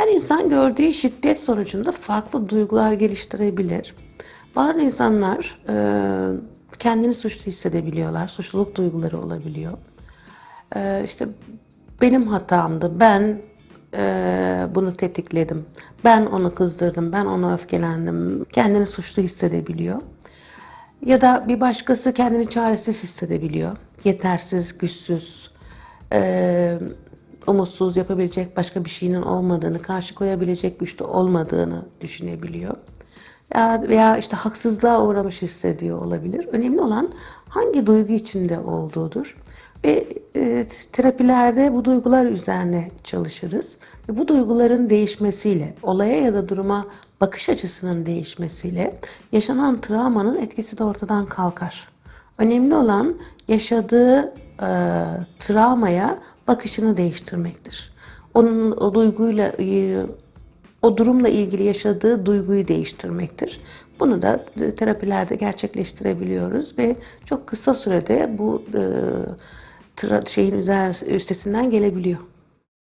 Her insan gördüğü şiddet sonucunda farklı duygular geliştirebilir. Bazı insanlar e, kendini suçlu hissedebiliyorlar, suçluluk duyguları olabiliyor. E, işte benim hatamdı, ben e, bunu tetikledim, ben onu kızdırdım, ben ona öfkelendim, kendini suçlu hissedebiliyor. Ya da bir başkası kendini çaresiz hissedebiliyor, yetersiz, güçsüz, e, umutsuz, yapabilecek başka bir şeyinin olmadığını, karşı koyabilecek güçte olmadığını düşünebiliyor. Ya, veya işte haksızlığa uğramış hissediyor olabilir. Önemli olan hangi duygu içinde olduğudur. Ve e, terapilerde bu duygular üzerine çalışırız. Ve bu duyguların değişmesiyle, olaya ya da duruma bakış açısının değişmesiyle yaşanan travmanın etkisi de ortadan kalkar. Önemli olan yaşadığı e, travmaya bakışını değiştirmektir. Onun o duyguyla e, o durumla ilgili yaşadığı duyguyu değiştirmektir. Bunu da e, terapilerde gerçekleştirebiliyoruz ve çok kısa sürede bu e, şeyin üzer, üstesinden gelebiliyor.